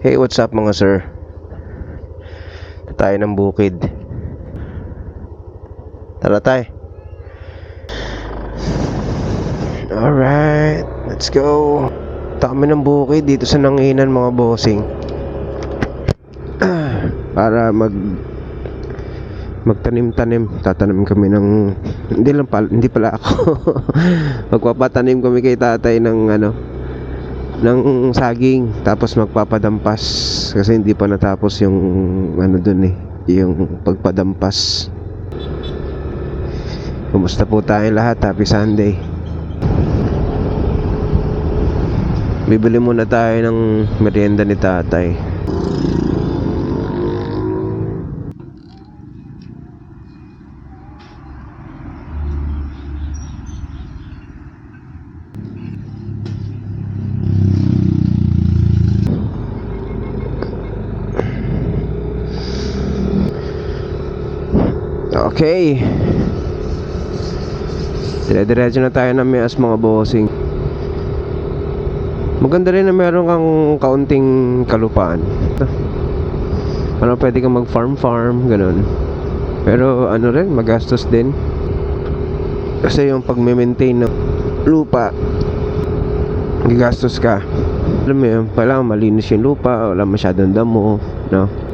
Hey, what's up mga sir? Tayo ng bukid. Tara tayo. Alright, let's go. Kami ng bukid dito sa nanginan mga bossing. Para mag magtanim-tanim. Tatanim kami ng hindi lang pala, hindi pala ako. Magpapatanim kami kay tatay ng ano ng saging tapos magpapadampas kasi hindi pa natapos yung ano dun eh yung pagpadampas Kumusta po tayo lahat? Happy Sunday. Bibili muna tayo ng merienda ni tatay. Okay. Dire-diretso na tayo ng Mias mga bossing. Maganda rin na meron kang kaunting kalupaan. Ano, pwede kang mag-farm-farm, ganun. Pero ano rin, magastos din. Kasi yung pag-maintain ng lupa, gigastos ka. Alam mo yun, kailangan malinis yung lupa, wala masyadong damo, no?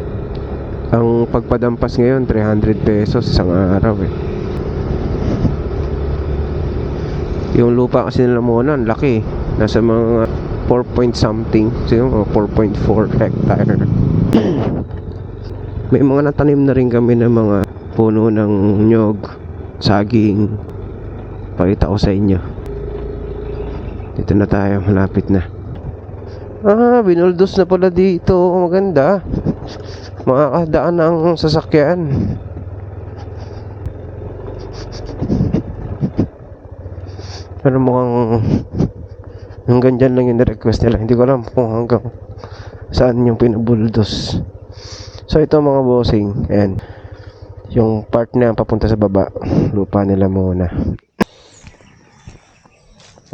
Ang pagpadampas ngayon, 300 pesos isang araw eh. Yung lupa kasi nila muna, laki. Nasa mga 4 point something. Siguro mga 4.4 hectare. May mga natanim na rin kami ng mga puno ng nyog, saging. Pakita ko sa inyo. Dito na tayo, malapit na. Ah, binuldos na pala dito. Maganda. Makakadaan ng sasakyan. Pero mukhang hanggang dyan lang yung request nila. Hindi ko alam kung hanggang saan yung pinabuldos. So ito mga bossing, ayan. Yung part na papunta sa baba, lupa nila muna.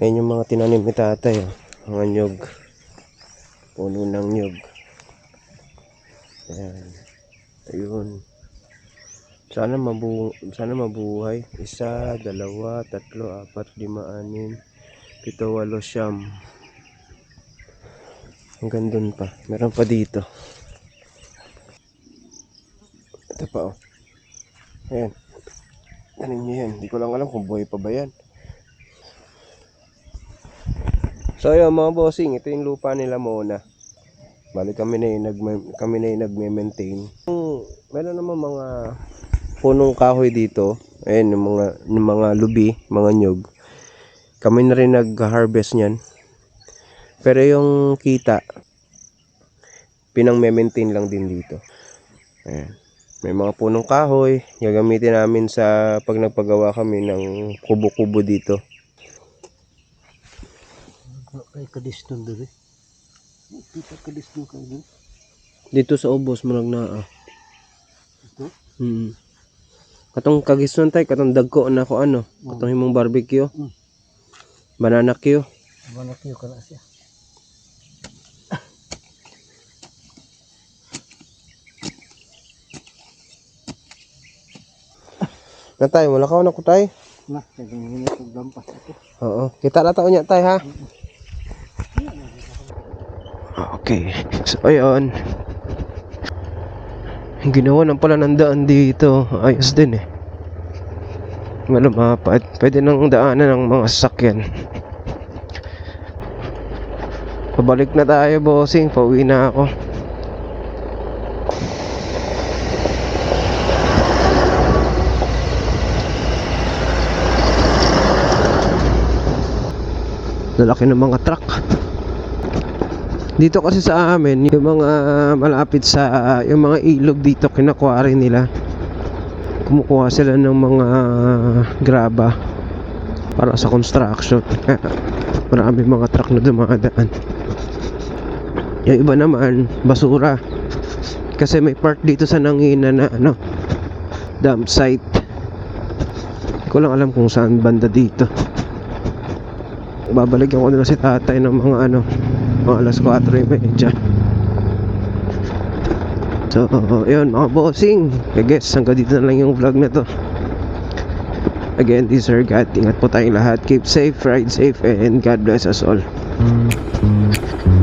Ayan yung mga tinanim ni tatay, oh. mga nyog. Puno ng nyog. Ayan. Ayun. Sana mabu sana mabuhay. Isa, dalawa, tatlo, apat, lima, anim, pito, walo, siyam. Hanggang dun pa. Meron pa dito. Ito pa oh. Ayan. Tanim niyo yan. Hindi ko lang alam kung buhay pa ba yan. So yun mga bossing, ito yung lupa nila muna. Bali kami na yung kami na yung nagme-maintain. Meron naman mga punong kahoy dito. Ayun, yung mga yung mga lubi, mga nyog. Kami na rin nag-harvest niyan. Pero yung kita pinang maintain lang din dito. Ayan. May mga punong kahoy, gagamitin namin sa pag nagpagawa kami ng kubo-kubo dito. Kadiston kay diri. Dito sa ubos mo na Ito? Hmm. Katong kagisnon tay, katong dagko na ko ano, katong himong barbecue. Mm. Banana Q. Mana kiyo kana siya. Na tay, wala ka na ko tay. Na, kay hini ko lampas ako. Oo. Kita na taon niya tay ha. Okay. So ayun. Ginawa ng pala ng daan dito. Ayos din eh. Malumapad. Pwede nang daanan ng mga sasakyan. Pabalik na tayo bossing. Pauwi na ako. Lalaki ng mga truck. Dito kasi sa amin, yung mga malapit sa yung mga ilog dito kinakuha rin nila. Kumukuha sila ng mga graba para sa construction. Marami mga truck na dumadaan. Yung iba naman, basura. Kasi may part dito sa Nangina na ano, dump site. Ko lang alam kung saan banda dito babalikan ko nila si tatay ng mga ano mga alas 4.30 so yun mga bossing. I guess hanggang dito na lang yung vlog na to. Again this is Ergat ingat po tayong lahat. Keep safe ride safe and God bless us all. Mm.